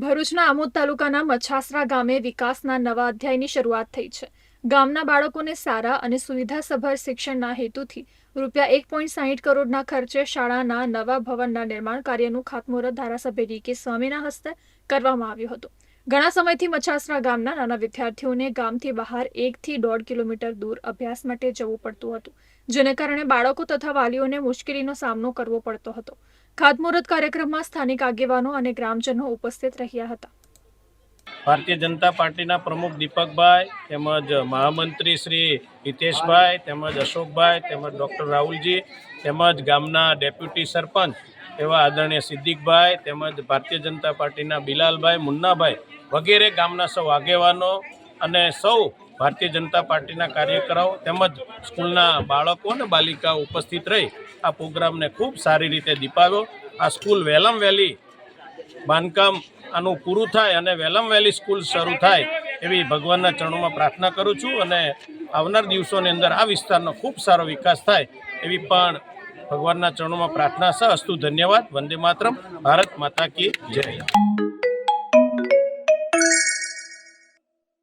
ભરૂચના આમોદ તાલુકાના મછાસરા ગામે વિકાસના નવા અધ્યાયની શરૂઆત થઈ છે. ગામના બાળકોને સારા અને સુવિધાસભર શિક્ષણના હેતુથી રૂપિયા એક પોઈન્ટ સાહીઠ કરોડના ખર્ચે શાળાના નવા ભવનના નિર્માણ કાર્યનું ખાતમુહૂર્ત ધારાસભ્ય ડી કે સ્વામીના હસ્તે કરવામાં આવ્યું હતું. ઘણા સમયથી મછાસરા ગામના નાના વિદ્યાર્થીઓને ગામથી બહાર એકથી દોઢ કિલોમીટર દૂર અભ્યાસ માટે જવું પડતું હતું, જેને કારણે બાળકો તથા વાલીઓને મુશ્કેલીનો સામનો કરવો પડતો હતો. ખાતમુહૂર્ત કાર્યક્રમમાં સ્થાનિક આગેવાનો અને ગ્રામજનો ઉપસ્થિત રહ્યા હતા. ભારતીય જનતા પાર્ટીના પ્રમુખ દીપકભાઈ તેમજ મહામંત્રી શ્રી હિતેશભાઈ તેમજ અશોકભાઈ તેમજ ડૉક્ટર રાહુલજી તેમજ ગામના ડેપ્યુટી સરપંચ એવા આદરણીય સિદ્દીકભાઈ તેમજ ભારતીય જનતા પાર્ટીના બિલાલભાઈ, મુન્નાભાઈ વગેરે ગામના સૌ આગેવાનો અને સૌ ભારતીય જનતા પાર્ટીના કાર્યકરો તેમજ સ્કૂલના બાળકો અને બાલિકાઓ ઉપસ્થિત રહી આ પ્રોગ્રામને ખૂબ સારી રીતે દીપાવ્યો. આ સ્કૂલ વેલમ વહેલી બાંધકામ આનું પૂરું થાય અને વેલમ વહેલી સ્કૂલ શરૂ થાય એવી ભગવાનના ચરણોમાં પ્રાર્થના કરું છું અને આવનાર દિવસોની અંદર આ વિસ્તારનો ખૂબ સારો વિકાસ થાય એવી પણ ભગવાનના ચરણોમાં પ્રાર્થના છે અસ્તુ ધન્યવાદ. વંદે માતરમ. ભારત માતા કી જય.